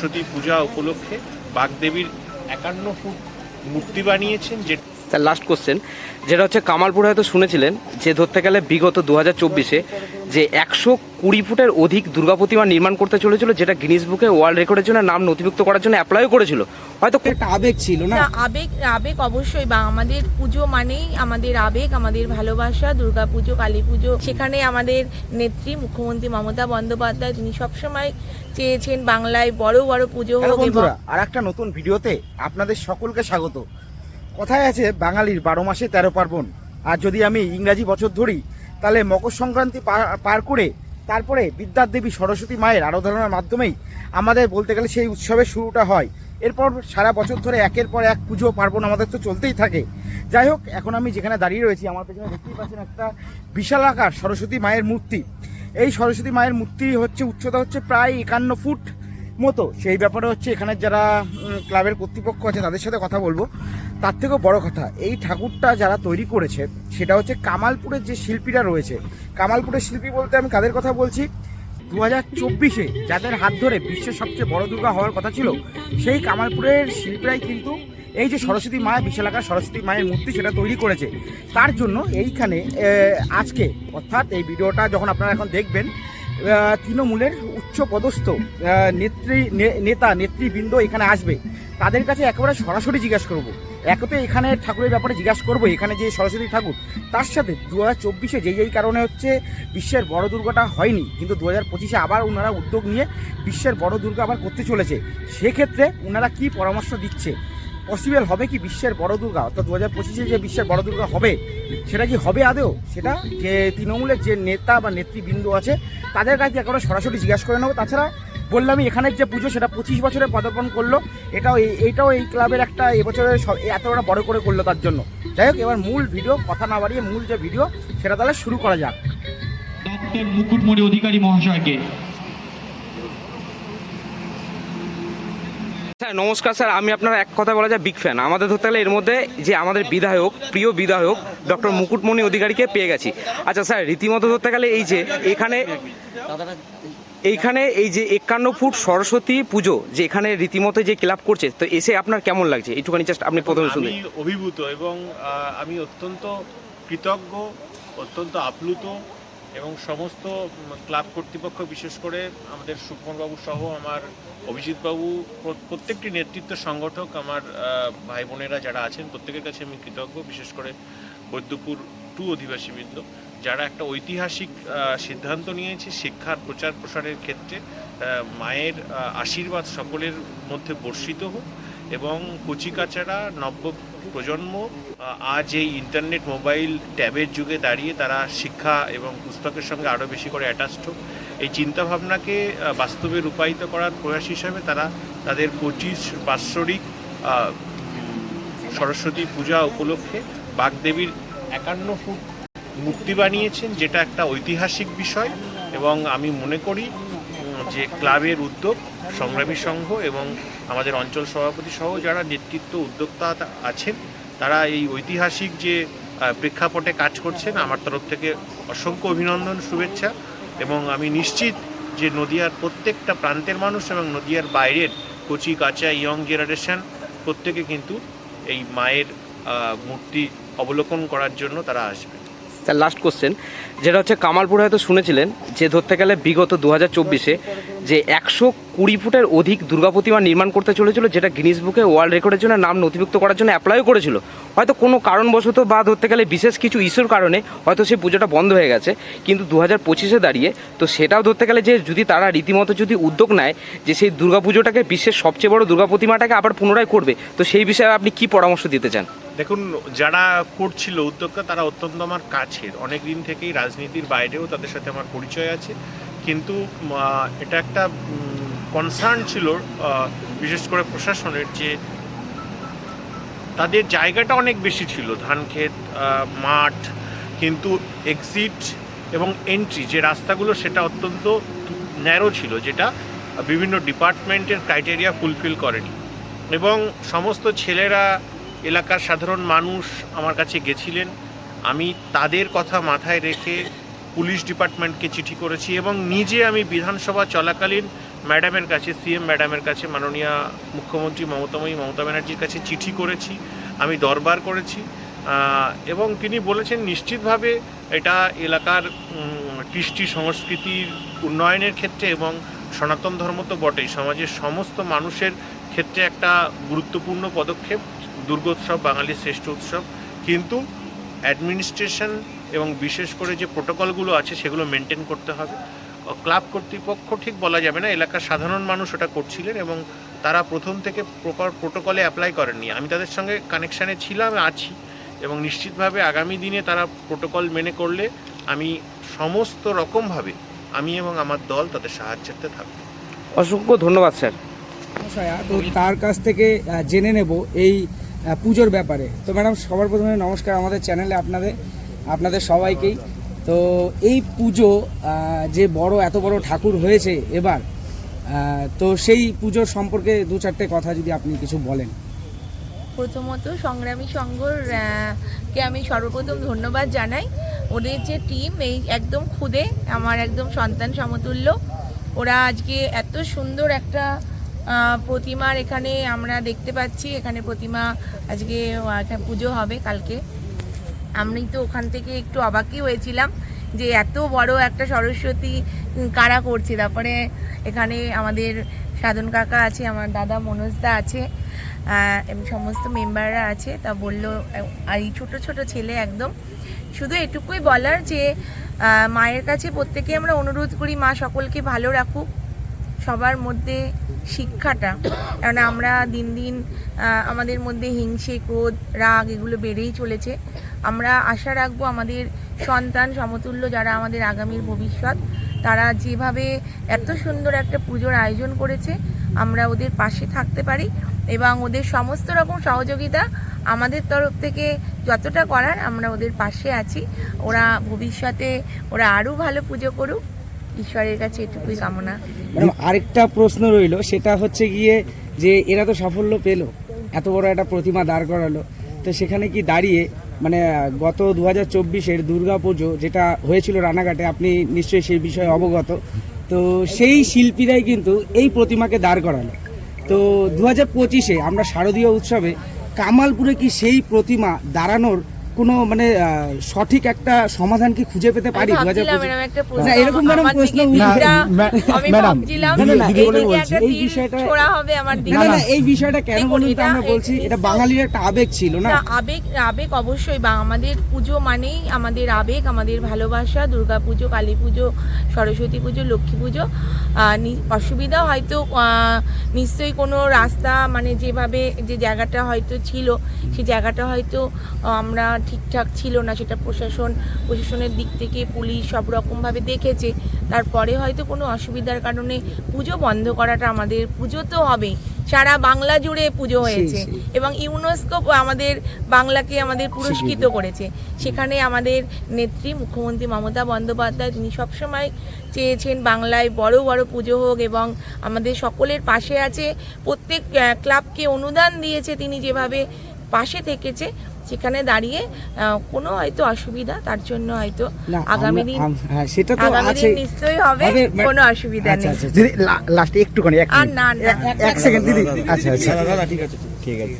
সরস্বতী পূজা উপলক্ষে বাগদেবীর একান্ন ফুট মূর্তি বানিয়েছেন যে স্যার লাস্ট কোশ্চেন যেটা হচ্ছে কামালপুর হয়তো শুনেছিলেন যে ধরতে গেলে বিগত দু হাজার চব্বিশে যে একশো কুড়ি ফুটের অধিক দুর্গা প্রতিমা নির্মাণ করতে চলেছিল যেটা গিনিস বুকে ওয়ার্ল্ড রেকর্ডের জন্য নাম নথিভুক্ত করার জন্য অ্যাপ্লাইও করেছিল। হয়তো একটা আবেগ ছিল না? আবেগ আবেগ অবশ্যই বা আমাদের পুজো মানেই আমাদের আবেগ আমাদের ভালোবাসা দুর্গা পুজো কালী পুজো। সেখানে আমাদের নেত্রী মুখ্যমন্ত্রী মমতা বন্দ্যোপাধ্যায় তিনি সবসময় চেয়েছেন বাংলায় বড় বড় পুজো হোক বন্ধুরা আর একটা নতুন ভিডিওতে আপনাদের সকলকে স্বাগত। কথায় আছে, বাঙালির বারো মাসে তেরো পার্বণ। আর যদি আমি ইংরাজি বছর ধরি, তাহলে মকর সংক্রান্তি পার- করে তারপরে বিদ্যার দেবী সরস্বতী মায়ের আরাধনার মাধ্যমেই আমাদের বলতে গেলে সেই উৎসবের শুরুটা হয়। এরপর সারা বছর ধরে একের পর এক পুজো পার্বণ আমাদের তো চলতেই থাকে। যাই হোক, এখন আমি যেখানে দাঁড়িয়ে রয়েছি, আমার পেছনে দেখতেই পাচ্ছেন একটা বিশাল আকার সরস্বতী মায়ের মূর্তি। এই সরস্বতী মায়ের মূর্তি হচ্ছে, উচ্চতা হচ্ছে প্রায় একান্ন ফুট। মতো। সেই ব্যাপারে হচ্ছে এখানে যারা ক্লাবের কর্তৃপক্ষ আছে তাদের সাথে কথা বলব। তার থেকেও বড় কথা, এই ঠাকুরটা যারা তৈরি করেছে, সেটা হচ্ছে কামালপুরের যে শিল্পীরা রয়েছে। কামালপুরের শিল্পী বলতে আমি কাদের কথা বলছি? দু হাজার চব্বিশে যাদের হাত ধরে বিশ্বের সবচেয়ে বড় দুর্গা হওয়ার কথা ছিল, সেই কামালপুরের শিল্পীরাই কিন্তু এই যে সরস্বতী মায়ের বিশালাকার সরস্বতী মায়ের মূর্তি সেটা তৈরি করেছে। তার জন্য এইখানে আজকে, অর্থাৎ এই ভিডিওটা যখন আপনারা এখন দেখবেন তৃণমূলের উচ্চ পদস্থ নেত্রী নেতা, নেতৃবৃন্দ এখানে আসবে। তাদের কাছে একেবারে সরাসরি জিজ্ঞাসা করব। একতে এখানে ঠাকুরের ব্যাপারে জিজ্ঞাসা করব, এখানে যে সরস্বতী ঠাকুর। তার সাথে দু হাজার চব্বিশে যেই যেই কারণে হচ্ছে বিশ্বের বড় দুর্গাটা হয়নি, কিন্তু দু হাজার পঁচিশে আবার ওনারা উদ্যোগ নিয়ে বিশ্বের বড় দুর্গা আবার করতে চলেছে। সেক্ষেত্রে ওনারা কি পরামর্শ দিচ্ছে? পসিবল হবে কি বিশ্বের বড় দুর্গা? অর্থাৎ দু হাজার পঁচিশে যে বিশ্বের বড় দুর্গা হবে, সেটা কি হবে আদৌ? সেটা যে তৃণমূলের যে নেতা বা নেতৃবৃন্দ আছে, তাদের কাছে একেবারে সরাসরি জিজ্ঞাসা করে নেব। তাছাড়া বললামই, এখানের যে পুজো, সেটা পঁচিশ বছরে পদার্পণ করল। এটাও এই- এইটাও এই ক্লাবের একটা এবছরের স- এত বড় করে করল তার জন্য। যাই হোক, এবার মূল ভিডিও, কথা না বাড়িয়ে মূল যে ভিডিও, সেটা তাহলে শুরু করা যাক। মুকুটমণি অধিকারী মহাশয়কে স্যার নমস্কার স্যার আমি আপনার এক কথা বলা যায় বিগ ফ্যান আমাদের ধরতে গেলে এর মধ্যে যে আমাদের বিধায়ক প্রিয় বিধায়ক ডক্টর মুকুটমণি অধিকারীকে পেয়ে গেছি। আচ্ছা স্যার রীতিমতো ধরতে গেলে এই যে এখানে এইখানে এই যে একান্ন ফুট সরস্বতী পুজো যে এখানে রীতিমতো যে ক্লাব করছে তো এসে আপনার কেমন লাগছে? একটুখানি জাস্ট আপনি প্রথমে শুনে অভিভূত এবং আমি অত্যন্ত কৃতজ্ঞ অত্যন্ত আপ্লুত এবং সমস্ত ক্লাব কর্তৃপক্ষ, বিশেষ করে আমাদের সুকুমারবাবু সহ আমার অভিজিৎবাবু প্রত্যেকটি নেতৃত্ব সংগঠক, আমার ভাই বোনেরা যারা আছেন, প্রত্যেকের কাছে আমি কৃতজ্ঞ, বিশেষ করে বৈদ্যপুর টু অধিবাসীবৃন্দ, যারা একটা ঐতিহাসিক সিদ্ধান্ত নিয়েছে শিক্ষার প্রচার প্রসারের ক্ষেত্রে মায়ের আশীর্বাদ সকলের মধ্যে বর্ষিত হোক। এবং কচিকাচারা নব্য প্রজন্ম আজ এই ইন্টারনেট মোবাইল ট্যাবের যুগে দাঁড়িয়ে তারা শিক্ষা এবং পুস্তকের সঙ্গে আরও বেশি করে অ্যাটাচড হোক। এই চিন্তাভাবনাকে বাস্তবে রূপায়িত করার প্রয়াস হিসাবে তারা তাদের পঁচিশ বাৎসরিক সরস্বতী পূজা উপলক্ষে বাগদেবীর একান্ন ফুট মূর্তি বানিয়েছেন, যেটা একটা ঐতিহাসিক বিষয়। এবং আমি মনে করি যে ক্লাবের উদ্যোগ সংগ্রামী সংঘ এবং আমাদের অঞ্চল সভাপতি সহ যারা নেতৃত্ব উদ্যোক্তা আছেন, তারা এই ঐতিহাসিক যে প্রেক্ষাপটে কাজ করছেন, আমার তরফ থেকে অসংখ্য অভিনন্দন, শুভেচ্ছা এবং আমি নিশ্চিত যে নদিয়ার প্রত্যেকটা প্রান্তের মানুষ এবং নদিয়ার বাইরের কচি, কাঁচা, ইয়ং জেনারেশন প্রত্যেকে কিন্তু এই মায়ের মূর্তি অবলোকন করার জন্য তারা আসবে স্যার লাস্ট কোশ্চেন যেটা হচ্ছে কামালপুর হয়তো শুনেছিলেন, যে ধরতে গেলে বিগত দু হাজার চব্বিশে যে একশো কুড়ি ফুটের অধিক দুর্গা প্রতিমা নির্মাণ করতে চলেছিল, যেটা গিনিস বুকে ওয়ার্ল্ড রেকর্ডের জন্য নাম নথিভুক্ত করার জন্য অ্যাপ্লাইও করেছিল। হয়তো কোনো কারণবশত বা ধরতে গেলে বিশেষ কিছু ইস্যুর কারণে হয়তো সেই পুজোটা বন্ধ হয়ে গেছে, কিন্তু দু হাজার পঁচিশে দাঁড়িয়ে তো সেটাও ধরতে গেলে যে যদি তারা রীতিমতো যদি উদ্যোগ নেয় যে সেই দুর্গা পুজোটাকে বিশ্বের সবচেয়ে বড় দুর্গা প্রতিমাটাকে আবার পুনরায় করবে, তো সেই বিষয়ে আপনি কি পরামর্শ দিতে চান? দেখুন, যারা করছিল উদ্যোক্তা তারা অত্যন্ত আমার কাছের। অনেক দিন থেকেই রাজনীতির বাইরেও তাদের সাথে আমার পরিচয় আছে। কিন্তু এটা একটা কনসার্ন ছিল বিশেষ করে প্রশাসনের যে তাদের জায়গাটা অনেক বেশি ছিল, ধানক্ষেত মাঠ, কিন্তু এক্সিট এবং এন্ট্রি যে রাস্তাগুলো সেটা অত্যন্ত ন্যারো ছিল, যেটা বিভিন্ন ডিপার্টমেন্টের ক্রাইটেরিয়া ফুলফিল করেনি। এবং সমস্ত ছেলেরা, এলাকার সাধারণ মানুষ আমার কাছে গেছিলেন। আমি তাদের কথা মাথায় রেখে পুলিশ ডিপার্টমেন্টকে চিঠি করেছি এবং নিজে আমি বিধানসভা চলাকালীন ম্যাডামের কাছে, সিএম ম্যাডামের কাছে, মাননীয় মুখ্যমন্ত্রী মমতাময়ী মমতা ব্যানার্জির কাছে চিঠি করেছি, আমি দরবার করেছি এবং তিনি বলেছেন নিশ্চিতভাবে এটা এলাকার কৃষ্টি সংস্কৃতির উন্নয়নের ক্ষেত্রে এবং সনাতন ধর্ম তো বটেই, সমাজের সমস্ত মানুষের ক্ষেত্রে একটা গুরুত্বপূর্ণ পদক্ষেপ, দুর্গোৎসব, বাঙালির শ্রেষ্ঠ উৎসব। কিন্তু অ্যাডমিনিস্ট্রেশন এবং বিশেষ করে যে প্রোটোকলগুলো আছে সেগুলো মেনটেন করতে হবে। ক্লাব কর্তৃপক্ষ ঠিক বলা যাবে না এলাকার সাধারণ মানুষ ওটা করছিলেন এবং তারা প্রথম থেকে প্রপার প্রোটোকলে অ্যাপ্লাই করেননি। আমি তাদের সঙ্গে কানেকশানে ছিলাম আছি এবং নিশ্চিতভাবে আগামী দিনে তারা প্রোটোকল মেনে করলে আমি সমস্ত রকমভাবে আমি এবং আমার দল তাদের সাহায্যার্থে থাকব। অসংখ্য ধন্যবাদ স্যার। তো তার কাছ থেকে জেনে নেব এই পুজোর ব্যাপারে। তো ম্যাডাম, সবার প্রথমে নমস্কার আমাদের চ্যানেলে আপনাদের আপনাদের সবাইকেই। তো এই পুজো যে বড়, এত বড় ঠাকুর হয়েছে এবার তো সেই পুজোর সম্পর্কে দু চারটে কথা যদি আপনি কিছু বলেন। প্রথমত সংগ্রামী সংঘর কে আমি সর্বপ্রথম ধন্যবাদ জানাই। ওদের যে টিম এই একদম খুদে, আমার একদম সন্তান সমতুল্য। ওরা আজকে এত সুন্দর একটা প্রতিমার এখানে আমরা দেখতে পাচ্ছি, এখানে প্রতিমা আজকে পুজো হবে কালকে। আমি তো ওখান থেকে একটু অবাকই হয়েছিলাম যে এত বড় একটা সরস্বতী কারা করছে। তারপরে এখানে আমাদের সাধন কাকা আছে, আমার দাদা মনোজদা আছে এবং সমস্ত মেম্বাররা আছে। তা বলল এই ছোট ছোট ছেলে একদম। শুধু এটুকুই বলার যে মায়ের কাছে প্রত্যেকে আমরা অনুরোধ করি, মা সকলকে ভালো রাখুক। সবার মধ্যে শিক্ষাটা। কারণ আমরা দিন দিন আমাদের মধ্যে হিংসে, ক্রোধ, রাগ এগুলো বেড়েই চলেছে। আমরা আশা রাখব আমাদের সন্তান সমতুল্য যারা আমাদের আগামীর ভবিষ্যৎ, তারা যেভাবে এত সুন্দর একটা পুজোর আয়োজন করেছে, আমরা ওদের পাশে থাকতে পারি এবং ওদের সমস্ত রকম সহযোগিতা আমাদের তরফ থেকে যতটা করার আমরা ওদের পাশে আছি। ওরা ভবিষ্যতে ওরা আরও ভালো পুজো করুক। ঈশ্বরের কাছে এটুকুই কামনা। আরেকটা প্রশ্ন রইল, সেটা হচ্ছে গিয়ে যে এরা তো সাফল্য পেল, এত বড় একটা প্রতিমা দাঁড় করালো, তো সেখানে কি দাঁড়িয়ে মানে গত দু হাজার চব্বিশের দুর্গা পুজো যেটা হয়েছিল রানাঘাটে, আপনি নিশ্চয়ই সেই বিষয়ে অবগত, তো সেই শিল্পীরাই কিন্তু এই প্রতিমাকে দাঁড় করালো। তো দু হাজার পঁচিশে আমরা শারদীয় উৎসবে কামালপুরে কি সেই প্রতিমা দাঁড়ানোর কোনো মানে সঠিক একটা সমাধান কি খুঁজে পেতে পারি? দু হাজার এরকম না, ম্যাডাম প্রশ্ন ম্যাডাম, ভাবছিলাম দিদি- এই বলে বলছি। এই বিষয়টা- আমার না দিকে না, না এই বিষয়টা কেন বলুন তো? এটা- আমরা বলছি এটা বাঙালির একটা আবেগ ছিল না? আবেগ আবেগ অবশ্যই বা আমাদের পুজো মানেই আমাদের আবেগ আমাদের ভালোবাসা দুর্গা পুজো কালী পুজো সরস্বতী পুজো লক্ষ্মী পুজো। নি- অসুবিধা হয়তো আহ, নিশ্চয়ই কোনো রাস্তা মানে যেভাবে যে জায়গাটা হয়তো ছিল, সেই জায়গাটা হয়তো আমরা ঠিকঠাক ছিল না। সেটা প্রশাসন, প্রশাসনের দিক থেকে পুলিশ সব রকমভাবে দেখেছে। তারপরে হয়তো কোনো অসুবিধার কারণে পুজো বন্ধ করাটা আমাদের, পুজো তো হবেই। সারা বাংলা জুড়ে পুজো হয়েছে এবং ইউনেস্কো আমাদের বাংলাকে আমাদের পুরস্কৃত করেছে। সেখানে আমাদের নেত্রী মুখ্যমন্ত্রী মমতা বন্দ্যোপাধ্যায় তিনি সবসময় চেয়েছেন বাংলায় বড় বড় পুজো হোক এবং আমাদের সকলের পাশে আছে। প্রত্যেক ক্লাবকে অনুদান দিয়েছে তিনি যেভাবে পাশে থেকেছে সেখানে দাঁড়িয়ে কোনো হয়তো অসুবিধা তার জন্য হয়তো আগামী দিন হ্যাঁ সেটা তো আগামী আছে। নিশ্চয়ই হবে কোনো অসুবিধা আচ্ছা নেই। আচ্ছা দিদি লা- লাস্টে একটুখানি এক আর মিনিট। না না এক সেকেন্ড দিদি। আচ্ছা আচ্ছা। দাদা ঠিক আছে। ঠিক আছে।